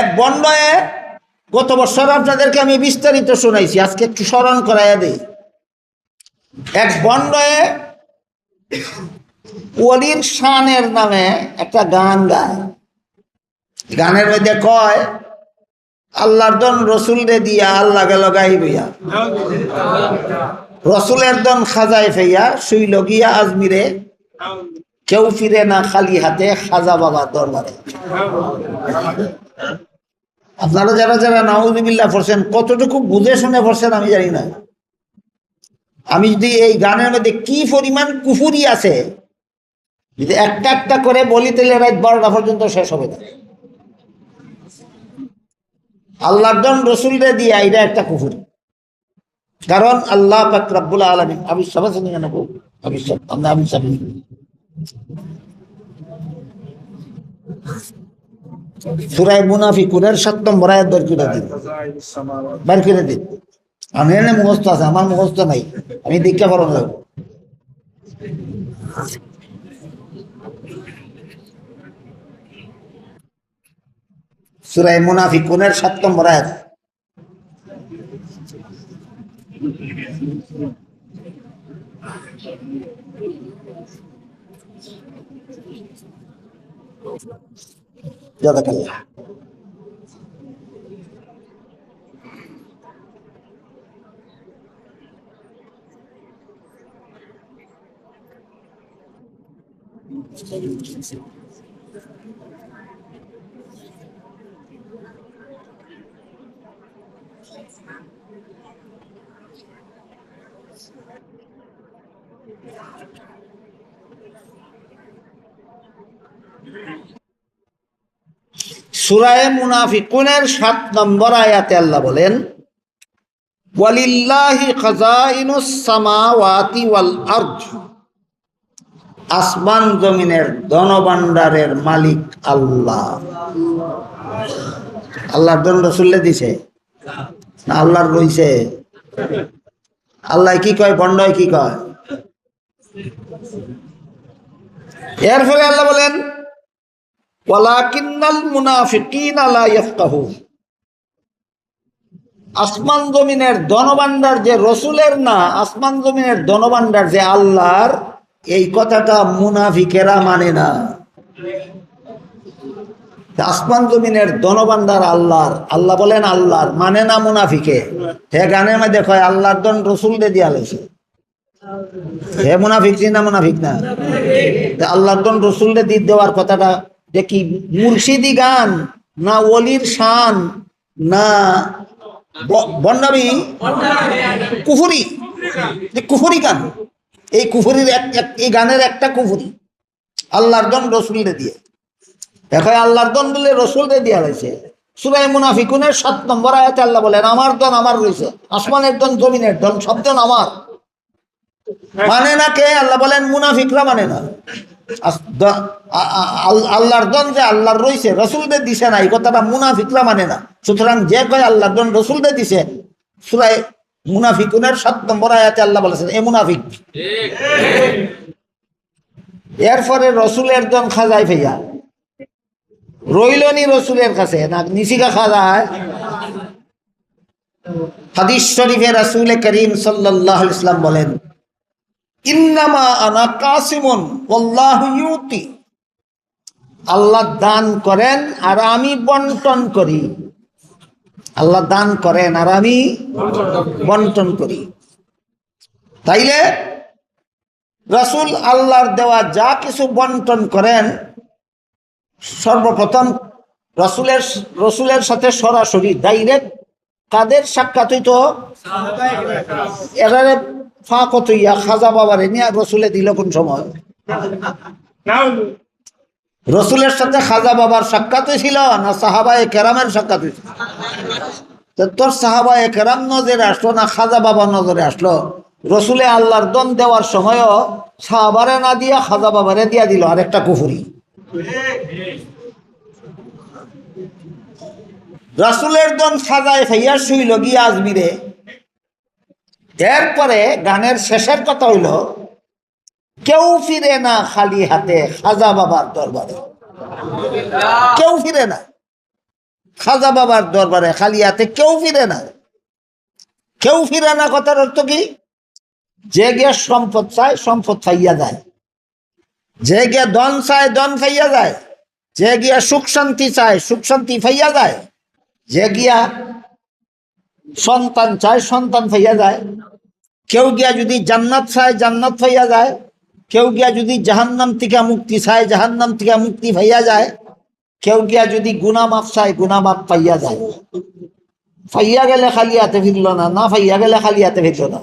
এক বন্ডয়ে গত বছর আপনাদেরকে আমি বিস্তারিত শোনাইছি, আজকে একটু স্মরণ করাইয়া দিই। এক বন্ডয়ে ওলির শানের নামে একটা গান গায়। গানের মধ্যে কয়, আল্লাহর দন রসুল রে দিয়া আল্লাহকে লগাই বইয়া। রসুলের দন খাজায় ফেইয়া শুই লগিয়া আজমিরে। কেউ ফিরে না খালি হাতে খাজা বাবা দরবারে। আপনারা যারা যারা নাউজুবিল্লাহ পড়ছেন, কতটুকু বুঝে শুনে পড়ছেন আমি জানি না। আমি যদি এই গানের মধ্যে কি পরিমাণ কুফুরি আছে, যদি একটা একটা করে বলি, তাহলে রাত বারোটা পর্যন্ত শেষ হবে না। আল্লাহর জন রসুলরে দিয়া এটা একটা কুফুরি। কারণ আল্লাহ পাক রব্বুল আলমী আমি সবাই আমি সব আমি সব সুরাই মুনাফিকুনের সাত নম্বর আয়াত বের করে দিন। বের করে দিন। আমি এনে মুখস্থ আছে, আমার মুখস্থ নাই। আমি দীক্ষা পালন লাগবো সুরাই মুনাফিকুনের সাত নম্বর আয়াত। 要得干吗？সুরায় মুনাফিকুনের সাত নম্বর আয়াতে আল্লাহ বলেন, ওয়ালিল্লাহি ওয়াল আসমান জমিনের ধনভাণ্ডারের মালিক আল্লাহ। আল্লাহর জন রসুল্লে দিছে না আল্লাহর রইছে আল্লাহ কি কয়, বন্ডয় কি কয়? এর ফলে আল্লাহ বলেন আসমান জমিনের ধনভাণ্ডার যে রসুলের না, আসমান জমিনের ধনভাণ্ডার যে আল্লাহর, এই কথাটা মুনাফিকেরা মানে না। আসমান জমিনের ধনভাণ্ডার আল্লাহর, আল্লাহ বলেন আল্লাহর মানে না মুনাফিকে? হে গানের মধ্যে কয়, আল্লাহর দন রসুল দে দিয়া লেছে হে মুনাফিক না মুনাফিক না? আল্লাহর দন রসুল দি দেওয়ার কথাটা যে কি মুর্শিদি গান, না ওলির শান, না বন্ডাবি কুফুরি, যে কুফুরি গান। এই কুফুরির এক, এক- এই গানের একটা কুফুরি আল্লাহর দন রসুলরে দিয়ে। এখন আল্লাহর দন বলে রসুলরে দিয়া হয়েছে। সুরাই মুনাফিকুনের সাত নম্বর আয়াতে আল্লাহ বলেন, আমার দন আমার রয়েছে, আসমানের দন জমিনের দন সব দন আমার। মানে না কে? আল্লাহ বলেন মুনাফিকরা মানে না। আল্লাহর দন যে আল্লাহর রয়েছে রসুলদের দিছে না, এই মুনাফিকরা মানে না। সুতরাং যে কয় আল্লাহর দন রসুলদের দিছে মুনাফিকুনের সাত নম্বর আয়াতে আল্লাহ বলেছেন, এ মুনাফিক। এরপরে রসুলের জন খাজাই ফেয়া রইলনি রসুলের কাছে, না নিশিকা খাজায়। হাদিস শরীফে রাসূল করিম আলাইহি ইসলাম বলেন ইন্নামা আনা কাসিমুন ইউতি। আল্লাহ দান করেন আর আমি বন্টন করি। আল্লাহ দান করেন আর আমি বন্টন করি। তাইলে রাসূল আল্লাহর দেওয়া যা কিছু বন্টন করেন সর্বপ্রথম রসুলের রসুলের সাথে সরাসরি ডাইরেক্ট কাদের সাক্ষাৎ হইতো? এরারে ফাঁকত হইয়া খাজা বাবারে নিয়ে রসুলে দিল কোন সময়? রসুলের সাথে খাজা বাবার সাক্ষাৎ হয়েছিল না সাহাবায়ে কেরামের সাক্ষাৎ তো তোর সাহাবায়ে কেরাম নজরে আসলো না খাজা বাবা নজরে আসলো? রসুলে আল্লাহর দন দেওয়ার সময়ও সাহাবারে না দিয়া খাজা বাবারে দিয়া দিল আর একটা কুফুরি। রাসুলের দন সাজায় ফাইয়া শুইল গিয়া আজমিরে এরপরে গানের শেষের কথা হইল, কেউ ফিরে না খালি হাতে খাজা বাবার দরবারে। কেউ ফিরে না। খাজা বাবার দরবারে খালি হাতে কেউ ফিরে না। কেউ ফিরে না কথার অর্থ কি? যে গিয়ে সম্পদ চায়, সম্পদ ফাইয়া যায়। যে গিয়ে দন চায় দন ফাইয়া যায়। যে গিয়া সুখ শান্তি চায়, সুখ শান্তি ফাইয়া যায়। যে গিয়া সন্তান চায়, সন্তান ফাইয়া যায়। কেউ গিয়া যদি জান্নাত চায়, জান্নাত ফাইয়া যায়। কেউ গিয়া যদি জাহান্নাম থেকে মুক্তি চায়, জাহান্নাম থেকে মুক্তি ফাইয়া যায়। কেউ গিয়া যদি গুনা মাপ চায় গুনা মাপ পাইয়া যায়। ফাইয়া গেলে খালি হাতে ফিরল না না ফাইয়া গেলে খালি হাতে ফিরল না।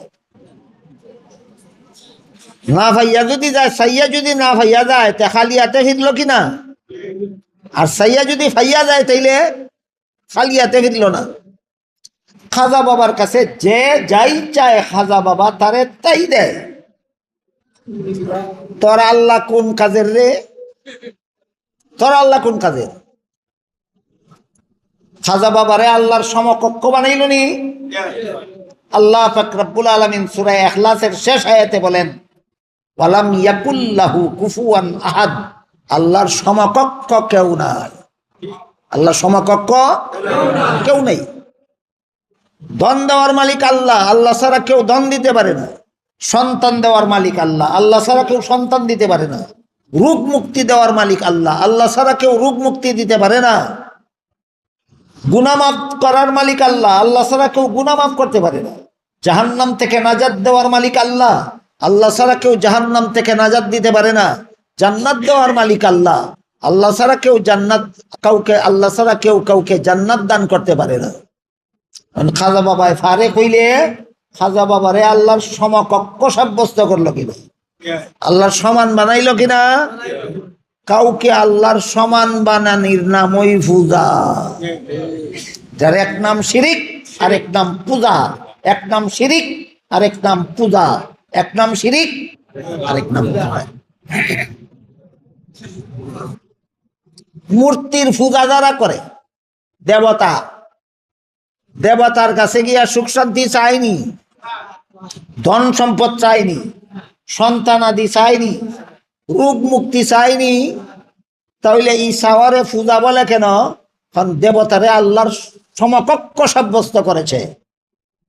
না ফাইয়া যদি যায় সাইয়া যদি না ফাইয়া যায়, তে খালি হাতে ফিরল কি না আর সাইয়া যদি ফাইয়া যায়, তাইলে খালি হাতে ফিরল না। খাজা বাবার কাছে যে যাই চায় খাজা বাবা তারে তাই দেয়। তোর আল্লাহ কোন কাজের রে? তোর আল্লাহ কোন কাজের? খাজা বাবারে আল্লাহর সমকক্ষ বানাইল নি? আল্লাহ ফাকরাবুল আলমিন সুরাই এখলাসের শেষ আয়াতে বলেন, ওয়ালাম ইয়াকুল্লাহু কুফুয়ান আহাদ। আল্লাহর সমকক্ষ কেউ নাই। আল্লাহ সমকক্ষ কেউ নেই। দন দেওয়ার মালিক আল্লাহ। আল্লাহ ছাড়া কেউ দন দিতে পারে না। সন্তান দেওয়ার মালিক আল্লাহ। আল্লাহ ছাড়া কেউ সন্তান দিতে পারে না। রোগ মুক্তি দেওয়ার মালিক আল্লাহ। আল্লাহ ছাড়া কেউ রোগ মুক্তি দিতে পারে না। গুনামাফ করার মালিক আল্লাহ। আল্লাহ ছাড়া কেউ গুনামাফ করতে পারে না। জাহান্নাম থেকে নাজাদ দেওয়ার মালিক আল্লাহ। আল্লাহ ছাড়া কেউ জাহান্নাম থেকে নাজাদ দিতে পারে না। জান্নাত দেওয়ার মালিক আল্লাহ। আল্লাহ ছাড়া কেউ জান্নাত কাউকে আল্লাহ ছাড়া কেউ কাউকে জান্নাত দান করতে পারে না। খাজা বাবায় ফারে কইলে, খাজা বাবারে আল্লাহর সমকক্ষ সাব্যস্ত করল কিনা? আল্লাহর সমান বানাইলো কিনা? কাউকে আল্লাহর সমান বানানির নামই পূজা। যার এক নাম শিরিক আর এক নাম পূজা। এক নাম শিরিক আর এক নাম পূজা। এক নাম শিরিক, আরেক নাম মূর্তির পূজা যারা করে, দেবতা দেবতার কাছে গিয়া সুখ শান্তি চাইনি, ধন সম্পদ চাইনি সন্তানাদি চাইনি, রোগ মুক্তি চাইনি, তাহলে এই সাওয়ারে পূজা বলে কেন? কারণ দেবতারে আল্লাহর সমকক্ষ সাব্যস্ত করেছে।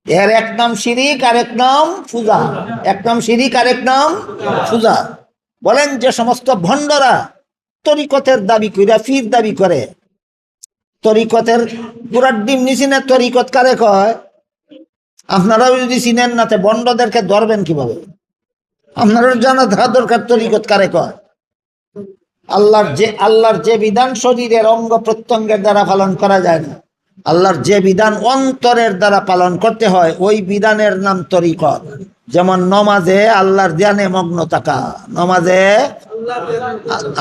এর এক নাম শিরিক, আর এক নাম পূজা। এক নাম শিরিক, আর এক নাম পূজা। বলেন যে সমস্ত ভণ্ডরা তরিকতের দাবি করে ফির দাবি করে তরিকতের পুরার ডিম নিছি না তরিকত কারে কয়? আপনারাও যদি চিনেন না, তে বন্ডদেরকে ধরবেন কীভাবে? আপনারও জানা থাকা দরকার তরিকত কারে কয়। আল্লাহর যে আল্লাহর যে বিধান শরীরের অঙ্গ প্রত্যঙ্গের দ্বারা পালন করা যায় না, আল্লাহর যে বিধান অন্তরের দ্বারা পালন করতে হয়, ওই বিধানের নাম তরিকত। যেমন নমাজে আল্লাহর ধ্যানে মগ্ন থাকা, নমাজে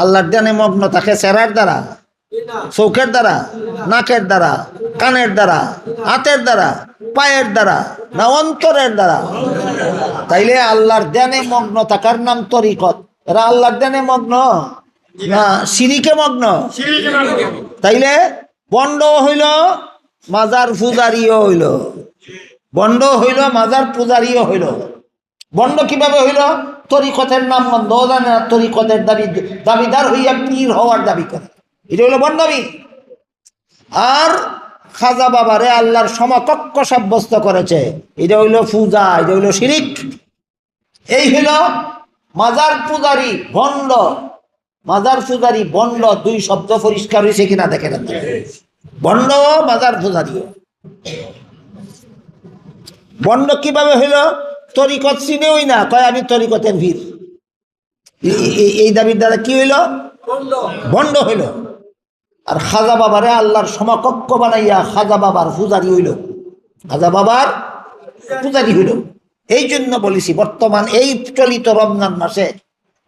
আল্লাহর ধ্যানে মগ্ন থাকে সেরার দ্বারা। চৌকের দ্বারা, নাকের দ্বারা, কানের দ্বারা, হাতের দ্বারা, পায়ের দ্বারা না অন্তরের দ্বারা। তাইলে আল্লাহর ধ্যানে মগ্ন থাকার নাম তরিকত। এরা আল্লাহর ধ্যানে মগ্ন? না সিরিকে মগ্ন? তাইলে বন্ড হইল মাজার পূজারিও হইল। বন্ড হইল মাজার পূজারিও হইল। বন্ড কীভাবে হইল? তরিকতের নাম বন্ধ। জানে না তরিকতের দাবি দাবিদার হইয়া পীর হওয়ার দাবি করে। এটা হইল বন্ডবি আর খাজা বাবারে আল্লাহর সমকক্ষ সাব্যস্ত করেছে। এটা হইল পূজা, এটা হইল শিরিক। এই হইল মাজার পূজারি ভণ্ড মাজার পূজারি বন্ড দুই শব্দ পরিষ্কার হয়েছে কিনা দেখেন বন্ড মাজার পূজারিও বন্ড কীভাবে হইল? তরিকত চিনেওই না, কয় আমি তরিকতের ভিড় এই দাবির দ্বারা কি হইল? বন্ড হইল। আর খাজা বাবারে আল্লাহর সমকক্ষ বানাইয়া খাজা বাবার পূজারি হইল। খাজা বাবার পূজারি হইল। এই জন্য বলেছি, বর্তমান এই চলিত রমজান মাসে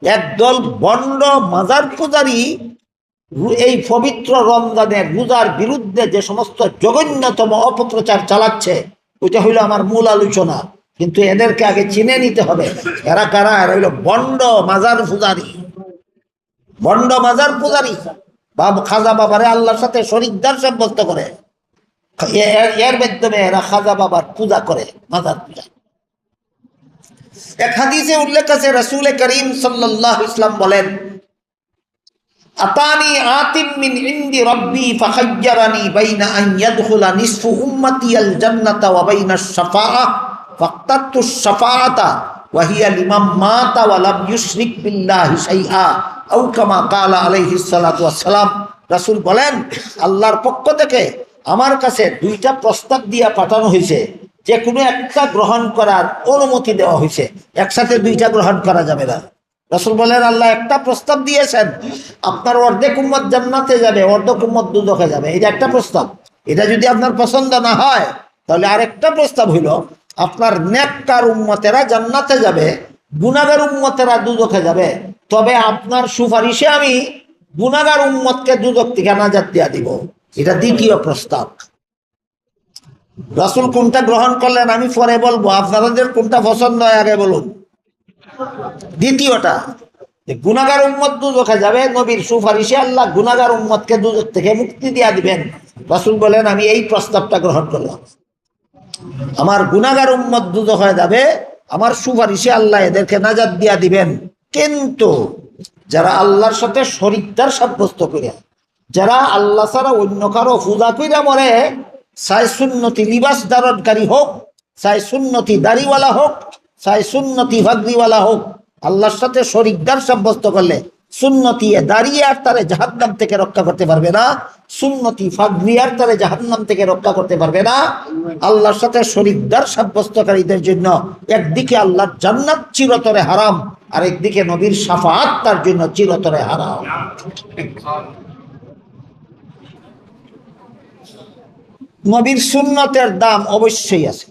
একদল বন্ড মাজার পূজারি এই পবিত্র রমজানের রোজার বিরুদ্ধে যে সমস্ত জঘন্যতম অপপ্রচার চালাচ্ছে, ওইটা হইল আমার মূল আলোচনা। কিন্তু এদেরকে আগে চিনে নিতে হবে, এরা কারা? এরা হইল বন্ড মাজার পূজারি। বন্ড মাজার পূজারি। বাব, খাজা বাবারে আল্লাহর সাথে শরিকদার সাব্যস্ত করে। এর মাধ্যমে এরা খাজা বাবার পূজা করে, মাজার পূজা। এক হাদিসে উল্লেখ আছে, রসুল করিম সাল্লাহ ইসলাম বলেন, আতানি আতিম মিন ইন্দি রব্বি ফাখায়্যারানি বাইনা আন ইয়াদখুলা নিসফু উম্মতি আল জান্নাতা ওয়া বাইনা শাফাআহ ফাক্তাতু ওয়া হিয়া লিমান মাতা ওয়া লাম ইউশরিক বিল্লাহি শাইআ, আও কামা ক্বালা আলাইহিস সালাম রাসূল বলেন, আল্লাহর পক্ষ থেকে আমার কাছে দুইটা প্রস্তাব দিয়া পাঠানো হয়েছে যে কোনো একটা গ্রহণ করার অনুমতি দেওয়া হয়েছে একসাথে দুইটা গ্রহণ করা যাবে না। রসুল বলেন, আল্লাহ একটা প্রস্তাব দিয়েছেন, আপনার অর্ধেক উম্মত জান্নাতে যাবে, অর্ধেক উম্মত দুদকে যাবে। এটা একটা প্রস্তাব। এটা যদি আপনার পছন্দ না হয়, তাহলে আরেকটা প্রস্তাব হইল আপনার নেককার উম্মতেরা জান্নাতে যাবে গুনাগার উম্মতেরা দুদকে যাবে। তবে আপনার সুপারিশে আমি গুনাগার উম্মতকে দুদক থেকে নাজাত দিয়া দিব। এটা দ্বিতীয় প্রস্তাব। রাসুল কোনটা গ্রহণ করলেন আমি পরে বলব। আপনাদের কোনটা পছন্দ হয় আগে বলুন। দ্বিতীয়টা গুনাগার উম্মত দুদকে যাবে, নবীর সুপারিশে আল্লাহ গুনাগার উম্মতকে দুদক থেকে মুক্তি দিয়া দিবেন। রাসুল বলেন, আমি এই প্রস্তাবটা গ্রহণ করলাম। আমার গুনাগার উম্মত দুদক হয়ে যাবে, আমার সুপারিশে আল্লাহ এদেরকে নাজাদ দিয়া দিবেন। কিন্তু যারা আল্লাহর সাথে শরিকদার সাব্যস্ত করে, যারা আল্লাহ ছাড়া অন্য কারও পূজা কইরা মরে, চাই সুন্নতি লিবাস ধারণকারী হোক, চাই সুন্নতি দাড়িওয়ালা হোক, চাই সুন্নতি ভাগরিওয়ালা হোক, আল্লাহর সাথে শরিকদার সাব্যস্ত করলে সুন্নতি দাঁড়িয়ে আর তারে জাহান্নাম থেকে রক্ষা করতে পারবে না। সুন্নতি ফাগরি আর তারে জাহান্নাম থেকে রক্ষা করতে পারবে না। আল্লাহর সাথে শরিকদার সাব্যস্তকারীদের জন্য একদিকে আল্লাহর জান্নাত চিরতরে হারাম আর একদিকে নবীর সাফাত তার জন্য চিরতরে হারাম। নবীর সুন্নতের দাম অবশ্যই আছে।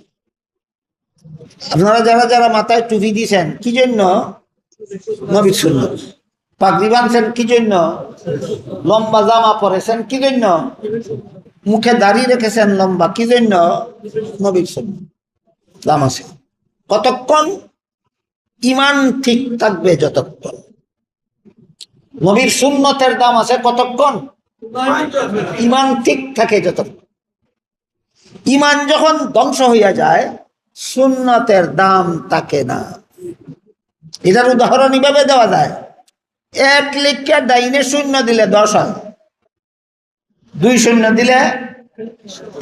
আপনারা যারা যারা মাথায় টুপি দিয়েছেন, কি জন্য? নবীর সুন্নত। পাগড়ি বাঁধছেন কি জন্য? লম্বা জামা পরেছেন কি জন্য? মুখে দাড়ি রেখেছেন লম্বা কি জন্য? নবীর সুন্নত দাম আছে। কতক্ষণ? ইমান ঠিক থাকবে যতক্ষণ। নবীর সুন্নতের দাম আছে কতক্ষণ? ইমান ঠিক থাকে যতক্ষণ। ইমান যখন ধ্বংস হইয়া যায়, সুন্নতের দাম থাকে না। এটার উদাহরণ এইভাবে দেওয়া যায়। এক লিখকে ডাইনে শূন্য দিলে দশ হয়। দুই শূন্য দিলে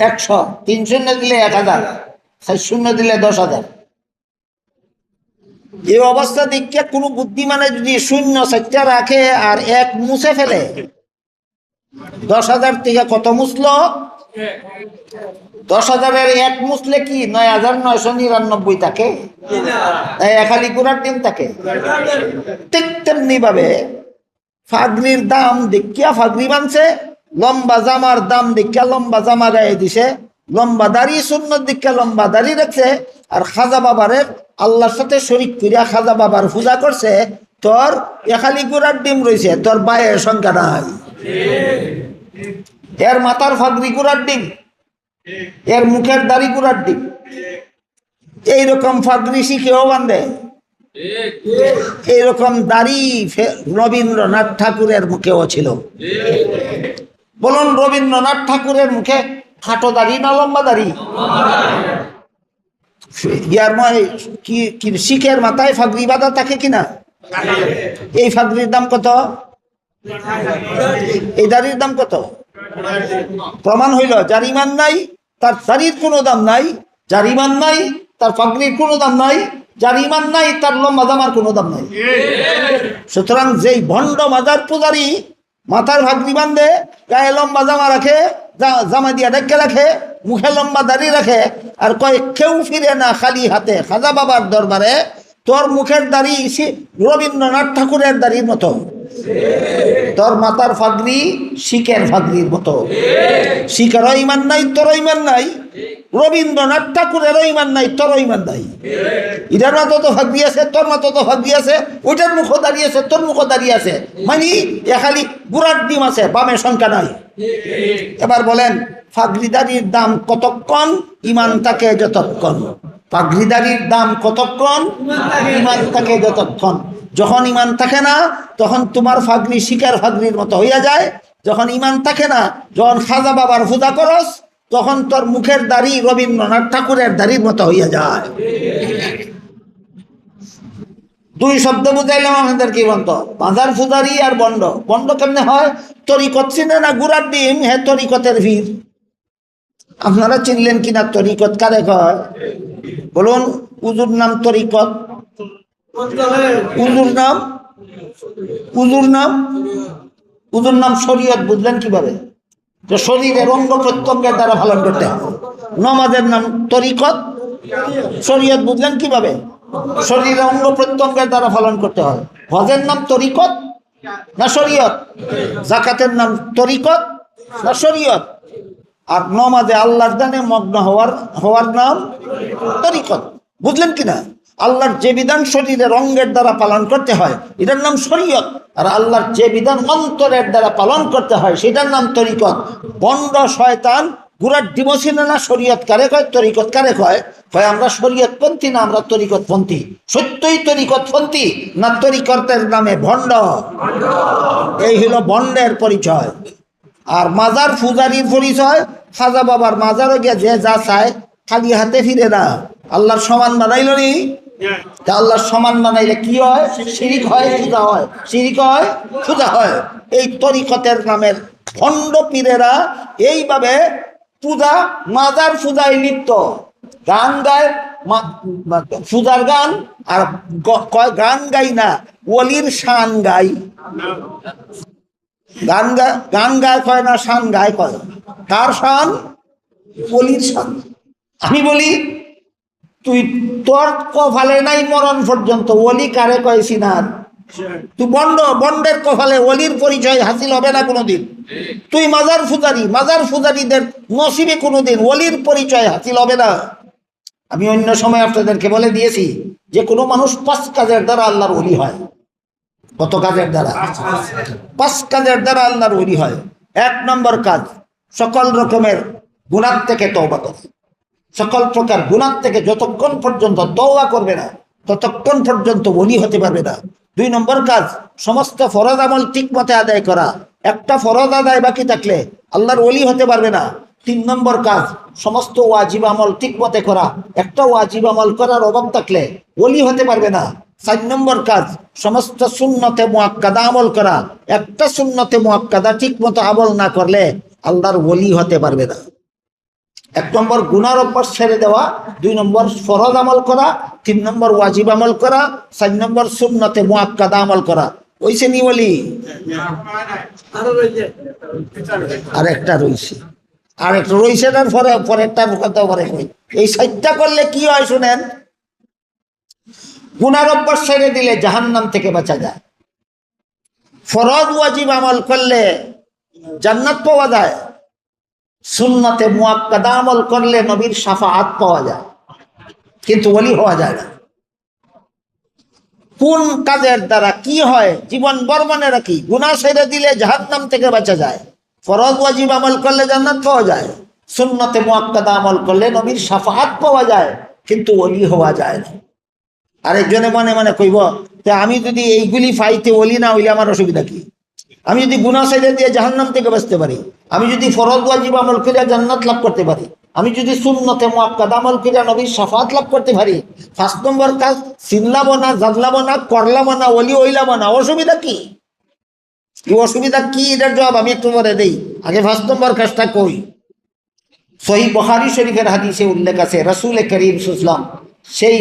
একশো, তিন শূন্য দিলে এক হাজার, চার শূন্য দিলে দশ হাজার। এই অবস্থা দেখে কোনো বুদ্ধিমানে যদি শূন্য চারটা রাখে আর এক মুছে ফেলে, দশ হাজার থেকে কত মুছলো? দশ হাজারের এক মুসলে কি? নয় হাজার নয়শো নিরানব্বই থাকে একালি গুড়ার দিন থাকে ঠিক তেমনি ভাবে ফাগরির দাম দেখিয়া ফাগরি বানছে, লম্বা জামার দাম দেখিয়া লম্বা জামা গায়ে দিছে, লম্বা দাড়ি শূন্য দীক্ষা লম্বা দাড়ি রাখছে, আর খাজা বাবারের আল্লাহর সাথে শরিক করিয়া খাজা বাবার পূজা করছে, তোর এখালি গুড়ার ডিম রয়েছে তোর বায়ের সংখ্যা নাই। এর মাথার ফাগরি গুড়ার ডিম, এর মুখের দাড়ি গুড়ার ডিম। এইরকম ফাগরি শিখেও বান্ধে এইরকম দাড়ি রবীন্দ্রনাথ ঠাকুরের মুখেও ছিল। বলুন, রবীন্দ্রনাথ ঠাকুরের মুখে খাটো দাড়ি না লম্বা দাড়ি? ইয়ার কি কি শিখের মাথায় ফাগরি বাঁধা থাকে কিনা এই ফাগরির দাম কত? এই দাড়ির দাম কত? প্রমাণ হইল, যার ইমান নাই, তার দাড়ির কোনো দাম নাই, যার ইমান নাই, তার ফাগরির কোনো দাম নাই, যার ইমান নাই, তার লম্বা জামার কোনো দাম নাই। সুতরাং যেই ভণ্ড মাজার পূজারি মাথার ভাগনি বান্ধে, গায়ে লম্বা জামা রাখে জামা দিয়া ডেকে রাখে, মুখে লম্বা দাড়ি রাখে, আর কয়, কেউ ফিরে না খালি হাতে, খাজা বাবার দরবারে তোর মুখের দাড়ি রবীন্দ্রনাথ ঠাকুরের দাড়ির মতো। তোর মাতার ফাগরি শিখের ফাগরির মতো। শিখেরও ইমান নাই, তোর ইমান নাই। রবীন্দ্রনাথ ঠাকুরেরও ইমান নাই, তোর ইমান নাই। ইটার মাথা তো ফাগরি আছে, তোর মাথা তো ফাগরি আছে, ওইটার মুখও দাঁড়িয়ে আছে, তোর মুখও দাঁড়িয়ে আছে। মানে এ খালি বুড়ার ডিম আছে বামের সংখ্যা নাই। এবার বলেন ফাগরিদারির দাম কতক্ষণ? ইমান থাকে যতক্ষণ? ফাগরিদারির দাম কতক্ষণ? ইমান থাকে যতক্ষণ। যখন ইমান থাকে না, তখন তোমার ফাগরি শিকার ফাগরির মতো হইয়া যায়। যখন ইমান থাকে না, যখন খাজা বাবার পূজা করস, তখন তোর মুখের দাড়ি রবীন্দ্রনাথ ঠাকুরের দাড়ির মতো হইয়া যায়। দুই শব্দ বুঝাইলাম আমাদের কি বন্ধ? মাজার ফুদারি আর বন্ড। বন্ড কেমনে হয়? তরিকত চিনে না গুড়ার ডিম, হে তরিকতের ভিড়। আপনারা চিনলেন কিনা তরিকত কারে কয় বলুন, উজুর নাম তরিকত। উজুর নাম? উজুর নাম? উজুর নাম শরীয়ত, বুঝলেন কীভাবে? যে শরীরের অঙ্গ প্রত্যঙ্গের দ্বারা পালন করতে হবে। নমাজের নাম তরিকত, শরীয়ত, বুঝলেন কীভাবে? শরীরের অঙ্গ প্রত্যঙ্গের দ্বারা পালন করতে হয় হজের নাম তরিকত না শরীয়ত? জাকাতের নাম তরিকত না শরীয়ত? আর নমাজে আল্লাহর দানে মগ্ন হওয়ার হওয়ার নাম তরিকত। বুঝলেন কিনা? আল্লাহর যে বিধান শরীরের অঙ্গের দ্বারা পালন করতে হয়, এটার নাম শরীয়ত। আর আল্লাহর যে বিধান অন্তরের দ্বারা পালন করতে হয়, সেটার নাম তরিকত। বন্ড শয়তান গুড়ার ডিমোসিনে না শরীয়ত কারে কয়? তরিকত কারে কয়? কয়, আমরা শরীয়ত পন্থী না আমরা তরিকত পন্থী সত্যই তরিকত পন্থী না তরিকতের নামে ভণ্ড এই হলো বন্ডের পরিচয়। আর মাজার ফুজারির পরিচয় খাজা বাবার মাজারও গিয়ে যে যা চায়, খালি হাতে ফিরে না। আল্লাহর সমান বানাইল নি? তা আল্লাহর সমান বানাইলে কি হয়? শিরিক হয় পূজা হয়। শিরিক হয় পূজা হয়। এই তরিকতের নামের ভণ্ড পীরেরা এইভাবে পূজা, মাজার পূজায় লিপ্ত। গান গায়, মা- গান, আর গান গাই না, ওলির শান গাই। গান গায় গান গায় কয় না শান গায় কয় কার শান বলির শান আমি বলি, তুই তোর কপালে নাই মরণ পর্যন্ত, ওলি কারে কয় সিনার? তুই বন্ড, বন্ডের কফালে ওলির পরিচয় হাসিল হবে না কোনোদিন? তুই মাজার ফুজারি মাজার ফুজারিদের নসিবে কোনোদিন ওলির পরিচয় হাসিল হবে না? আমি অন্য সময় আপনাদেরকে বলে দিয়েছি, যে কোনো মানুষ পাঁচ কাজের দ্বারা আল্লাহর ওলি হয়। কত কাজের দ্বারা? পাঁচ কাজের দ্বারা আল্লাহর ওলি হয়। এক নম্বর কাজ, সকল রকমের গুণার থেকে তওবা করে। সকল প্রকার গুণার থেকে যতক্ষণ পর্যন্ত তওবা করবে না, ততক্ষণ পর্যন্ত ওলি হতে পারবে না। দুই নম্বর কাজ, সমস্ত ফরজ আমল ঠিক মতে আদায় করা। একটা ফরজ আদায় বাকি থাকলে আল্লাহর ওলি হতে পারবে না। তিন নম্বর কাজ, সমস্ত ওয়াজিব আমল ঠিক মতে করা। একটা ওয়াজিব আমল করার অভাব থাকলে ওলি হতে পারবে না। চার নম্বর কাজ, সমস্ত শূন্যতে মোয়াক্কাদা আমল করা। একটা শূন্যতে মোয়াক্কাদা ঠিক মতো আমল না করলে আল্লাহর ওলি হতে পারবে না। এক নম্বর গুনার অভ্যাস ছেড়ে দেওয়া, দুই নম্বর ফরজ আমল করা, তিন নম্বর ওয়াজিব আমল করা, চার নম্বর সুন্নতে মোয়াক্কাদা আমল করা। ওইসে নি বলি। আর একটা রইছে আর একটা তার পরে পরেরটার কথা পরে এই সাইটটা করলে কি হয় শুনেন? গুনার অভ্যাস ছেড়ে দিলে জাহান্নাম থেকে বাঁচা যায়। ফরজ ওয়াজিব আমল করলে জান্নাত পাওয়া যায়। সুন্নতে মুয়াক্কাদা আমল করলে নবীর সাফাআত পাওয়া যায়। কিন্তু ওলি হওয়া যায় না। কোন কাজের দ্বারা কি হয়, জীবন বর্মনে রাখি, গুনাহ ছেড়ে দিলে জাহান্নাম থেকে বাঁচা যায়। ফরজ ওয়াজিব আমল করলে জান্নাত পাওয়া যায়। সুন্নতে মুয়াক্কাদা আমল করলে নবীর সাফাআত পাওয়া যায়, কিন্তু ওলি হওয়া যায় না। আরেকজনে মনে মনে কইব যে আমি যদি এইগুলি ফাইতে ওলি না হইলে আমার অসুবিধা কি? আমি যদি গুনা সাইডে দিয়ে জাহান্নাম থেকে বাঁচতে পারি, আমি যদি ফরজ ওয়াজিব আমল করে জান্নাত লাভ করতে পারি, আমি যদি শূন্যতে মোয়াক্কাদ আমল করে নবীর সাফাত লাভ করতে পারি ফার্স্ট নম্বর কাজ চিনলাম না জানলাম না করলাম না ওলি হইলাম না, অসুবিধা কি? কি অসুবিধা কি? এটার জবাব আমি একটু পরে দেই। আগে ফার্স্ট নম্বর কাজটা কই? সহি বহারি শরীফের হাদিসে উল্লেখ আছে, রসুল করিম সুসলাম সেই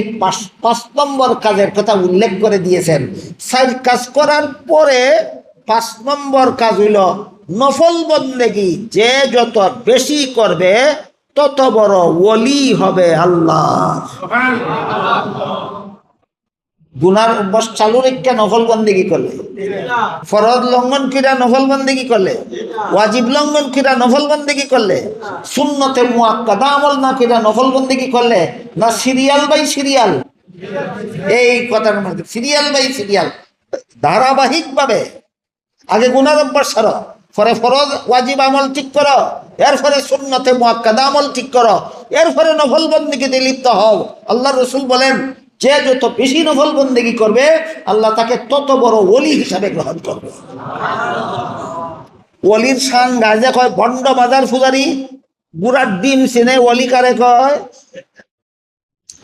পাঁচ নম্বর কাজের কথা উল্লেখ করে দিয়েছেন। সাইজ কাজ করার পরে পাঁচ নম্বর কাজ হইল নফল বন্দেগি, যে যত বেশি করবে, তত বড় ওলি হবে আল্লাহ। গুনার অভ্যাস চালু রেখে নফল বন্দেগি করলে। ফরজ লঙ্ঘন কিরা নফল বন্দেগি করলে। ওয়াজিব লঙ্ঘন কিরা নফল বন্দেগি করলে। শূন্যতে মুয়াক্কাদা আমল না কিরা নফল বন্দেগি করলে। না সিরিয়াল বাই সিরিয়াল। এই কথার মধ্যে সিরিয়াল বাই সিরিয়াল। ধারাবাহিকভাবে আগে গুনার অভ্যাস সারো পরে ফরজ ওয়াজিব আমল ঠিক করো, এরপরে শূন্যতে মুয়াক্কাদা আমল ঠিক করো, এরপরে নফল বন্দিগিতে লিপ্ত হও। আল্লাহ রসুল বলেন যে যত বেশি নফল বন্দেগি করবে, আল্লাহ তাকে তত বড় ওলি হিসাবে গ্রহণ করবে। ওলির শান গাজে কয়, বন্ড বাজার ফুজারি বুড়ার ডিম চিনে ওলি কারে কয়?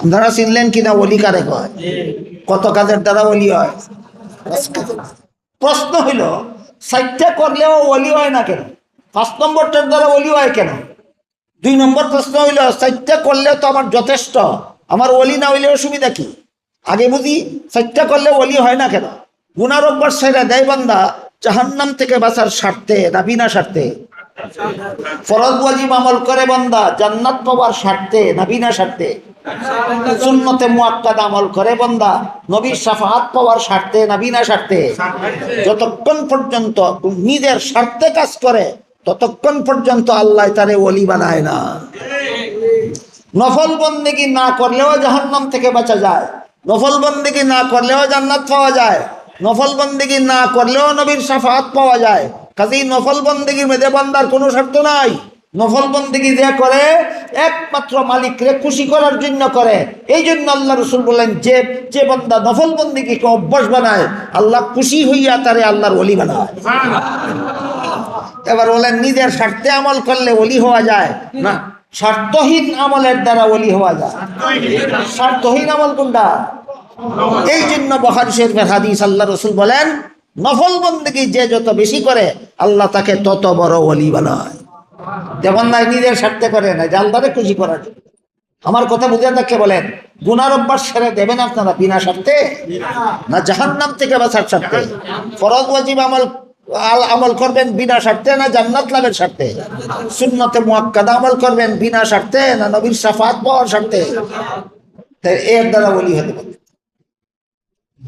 আপনারা চিনলেন কিনা ওলি কারে কয়? কত কাজের দ্বারা অলি হয়? প্রশ্ন হইল, সাইটটা করলেও অলি হয় না কেন? পাঁচ নম্বরটার দ্বারা অলি হয় কেন? দুই নম্বর প্রশ্ন হইল, সাইটটা করলেও তো আমার যথেষ্ট। আমার অলি না হইলে অসুবিধা কি? আগে বুঝি, সাইটটা করলে অলি হয় না কেন? গুনার অভ্যাস সেরা দেয় বান্দা, জাহান্নাম থেকে বাঁচার স্বার্থে না বিনা স্বার্থে? ফরজ ওয়াজিব আমল করে জান্নাত পাওয়ার স্বার্থে না বিনা স্বার্থে? সুন্নতে আমল করে নবীর শাফাআত পাওয়ার স্বার্থে না বিনা স্বার্থে? যতক্ষণ পর্যন্ত নিজের স্বার্থে কাজ করে, ততক্ষণ পর্যন্ত আল্লাহ তারে ওলি বানায় না। নফল বন্দেগি না করলেও জাহান্নাম থেকে বাঁচা যায়। নফল বন্দেগি না করলেও জান্নাত পাওয়া যায়। নফল বন্দেগি না করলেও নবীর সাফাত পাওয়া যায়। কাজেই নফল বন্দেগির মেয়েদের বান্দার কোনো শর্ত নাই। নফল বন্দেগি যে করে একমাত্র মালিকরে খুশি করার জন্য করে। এই জন্য আল্লাহ রসুল বললেন যে যে বান্দা নফল বন্দেগিকে অভ্যাস বানায় আল্লাহ খুশি হইয়া তারে আল্লাহর অলি বানায়। এবার বলেন নিজের স্বার্থে আমল করলে অলি হওয়া যায়? না। স্বার্থহীন আমলের দ্বারা ওলি হওয়া যায়। স্বার্থহীন আমল কোনটা? এই জন্য বহারি শরীফের হাদিস আল্লাহ রসুল বলেন, নফল বন্দেগি যে যত বেশি করে, আল্লাহ তাকে তত বড় ওলি বানায়। যেমন নাই, নিজের স্বার্থে করে না জালদারে খুশি করার জন্য। আমার কথা বুঝে থাকলে বলেন, গুনার অভ্যাস সেরে দেবেন আপনারা বিনা স্বার্থে? না জাহান্নাম থেকে বাঁচার স্বার্থে? ফরজ ওয়াজিব আমল আমল করবেন বিনা স্বার্থে না জান্নাত লাভের স্বার্থে সুন্নতে মোয়াক্কাদ আমল করবেন বিনা স্বার্থে না নবীর সাফাত পাওয়ার স্বার্থে এর দ্বারা বলি হতে পারে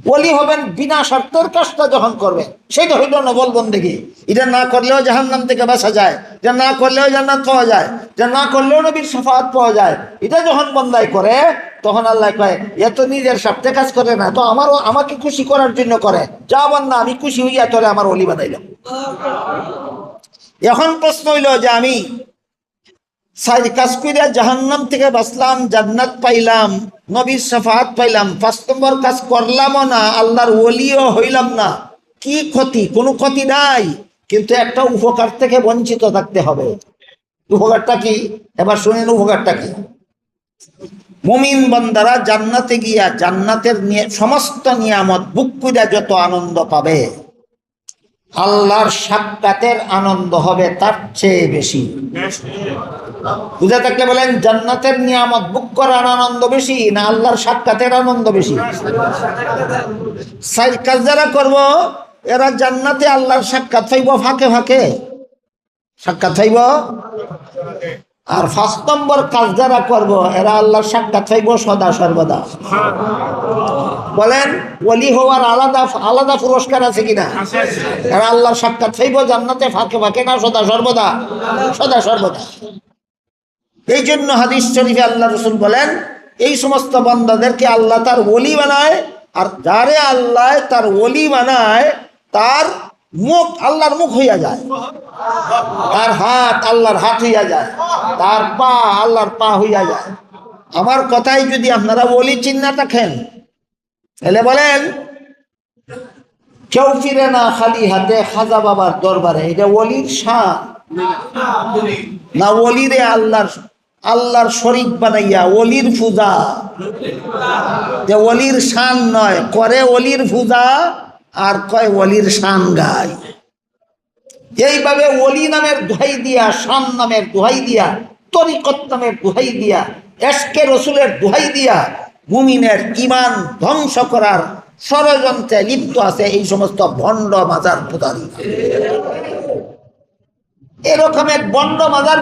বলি হবেন বিনা স্বার্থের কাজটা যখন করবেন, সেটা হইল নবল বন্দেগি। এটা না করলেও জাহান্নাম থেকে বাঁচা যায়, এটা না করলেও জান্নাত পাওয়া যায়। এটা না করলেও নবীর সাফাত পাওয়া যায়। এটা যখন বন্দাই করে, তখন আল্লাহ কয় এত নিজের স্বার্থে কাজ করে না, তো আমারও, আমাকে খুশি করার জন্য করে। যা বন্যা আমি খুশি হইয়া তোরে আমার অলি বানাইলাম এখন প্রশ্ন হইল যে আমি কাজ জাহান্নাম থেকে বাঁচলাম, জান্নাত পাইলাম, নবীর সাফাত পাইলাম, পাঁচ নম্বর কাজ করলামও না, আল্লাহর ওলিও হইলাম না। কি ক্ষতি? কোনো ক্ষতি নাই, কিন্তু একটা উপকার থেকে বঞ্চিত থাকতে হবে। উপকারটা কি? এবার শুনেন উপকারটা কি? মুমিন বন্দারা জান্নাতে গিয়া জান্নাতের সমস্ত নিয়ামত, বুক কইরা যত আনন্দ পাবে, আল্লাহর সাক্ষাতের আনন্দ হবে তার চেয়ে বেশি। বুঝে থাকলে বলেন, জান্নাতের নিয়ামত, বুক করার আনন্দ বেশি না আল্লাহর সাক্ষাতের আনন্দ বেশি? সাইড কাজ যারা করব, এরা জান্নাতে আল্লাহর সাক্ষাৎ পাইব ফাঁকে ফাঁকে। সাক্ষাৎ পাইব আর ফার্স্ট নম্বর কাজ যারা করব, এরা আল্লাহর সাক্ষাৎ পাইব সদা সর্বদা। বলেন, ওলি হওয়ার আলাদা আলাদা পুরস্কার আছে কিনা? এরা আল্লাহর সাক্ষাৎ পাইব জান্নাতে, ফাঁকে ফাঁকে না, সদা সর্বদা? সদা সর্বদা। এই জন্য হাদিস শরীফে আল্লাহ রসুল বলেন, এই সমস্ত বান্দাদেরকে আল্লাহ তার ওলি বানায়, আর যারে আল্লাহ তার ওলি বানায়, তার মুখ আল্লাহর মুখ হইয়া যায়। তার হাত আল্লাহর হাত হইয়া যায়। তার পা আল্লাহর পা হইয়া যায়। আমার কথাই যদি আপনারা ওলি চিন্না থাকেন, তাহলে বলেন, কেউ ফিরে না খালি হাতে খাজা বাবার দরবারে। এটা ওলির শান। না ওলিরে আল্লাহর আল্লাহর শরিক বানাইয়া ওলির পূজা। যে ওলির শান নয়, করে ওলির পূজা আর কয় ওলির শান গায়। এইভাবে ওলি নামের দোহাই দিয়া, শান নামের দোহাই দিয়া, তরিকত নামের দোহাই দিয়া, এসকে রসুলের দোহাই দিয়া মুমিনের ইমান ধ্বংস করার ষড়যন্ত্রে লিপ্ত আছে এই সমস্ত ভণ্ড মাজার পূজারী এরকম এক বন্ড মাজার